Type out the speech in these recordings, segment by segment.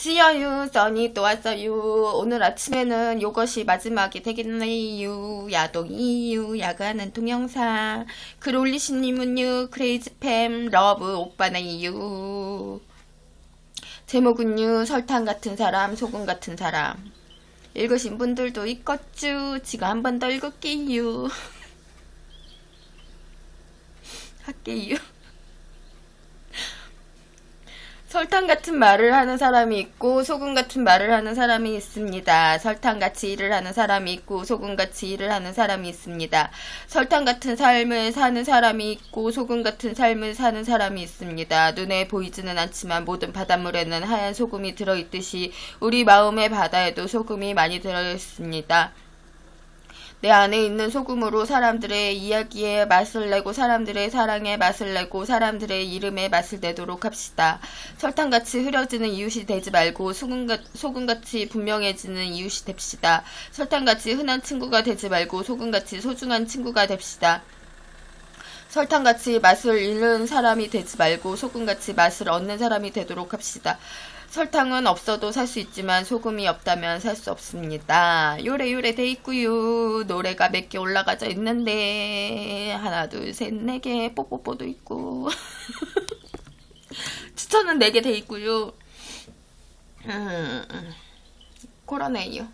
지어유, 써니 또 왔어요. 오늘 아침에는 요것이 마지막이 되겠네요. 야동이유, 야간은 동영상. 글 올리신 님은요, 크레이지팸, 러브, 오빠네요. 제목은요, 설탕 같은 사람, 소금 같은 사람. 읽으신 분들도 있겠죠. 지가 한 번 더 읽을게요. 할게요. 설탕 같은 말을 하는 사람이 있고 소금 같은 말을 하는 사람이 있습니다. 설탕 같이 일을 하는 사람이 있고 소금 같이 일을 하는 사람이 있습니다. 설탕 같은 삶을 사는 사람이 있고 소금 같은 삶을 사는 사람이 있습니다. 눈에 보이지는 않지만 모든 바닷물에는 하얀 소금이 들어 있듯이 우리 마음의 바다에도 소금이 많이 들어 있습니다. 내 안에 있는 소금으로 사람들의 이야기에 맛을 내고 사람들의 사랑에 맛을 내고 사람들의 이름에 맛을 내도록 합시다. 설탕같이 흐려지는 이웃이 되지 말고 소금같, 소금같이 분명해지는 이웃이 됩시다. 설탕같이 흔한 친구가 되지 말고 소금같이 소중한 친구가 됩시다. 설탕같이 맛을 잃는 사람이 되지 말고 소금같이 맛을 얻는 사람이 되도록 합시다. 설탕은 없어도 살 수 있지만 소금이 없다면 살 수 없습니다. 요래요래 돼 있고요. 노래가 몇 개 올라가져 있는데 하나 둘 셋 네 개 뽀뽀뽀도 있고 추천은 네 개 돼 있고요. 음, 그러네요.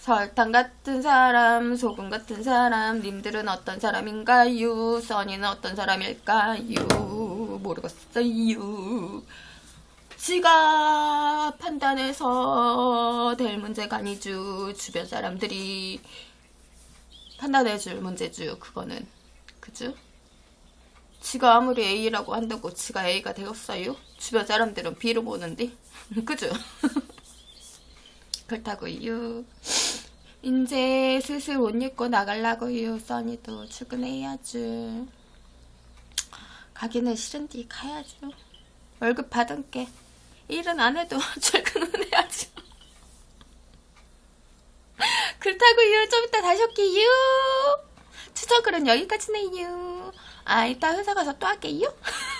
설탕 같은 사람, 소금 같은 사람, 님들은 어떤 사람인가요? 써니는 어떤 사람일까요? 모르겠어요. 지가 판단해서 될 문제가 아니죠. 주변 사람들이 판단해줄 문제죠. 그거는. 그죠? 지가 아무리 A라고 한다고 지가 A가 되었어요? 주변 사람들은 B로 보는데. 그죠? 그렇다고요. 이제 슬슬 옷 입고 나가려고요. 써니도 출근해야죠. 가기는 싫은데 가야죠. 월급 받은 게 일은 안 해도 출근은 해야죠. 그렇다고요. 좀 이따 다시 올게요. 추천글은 여기까지네요. 아, 이따 회사 가서 또 할게요.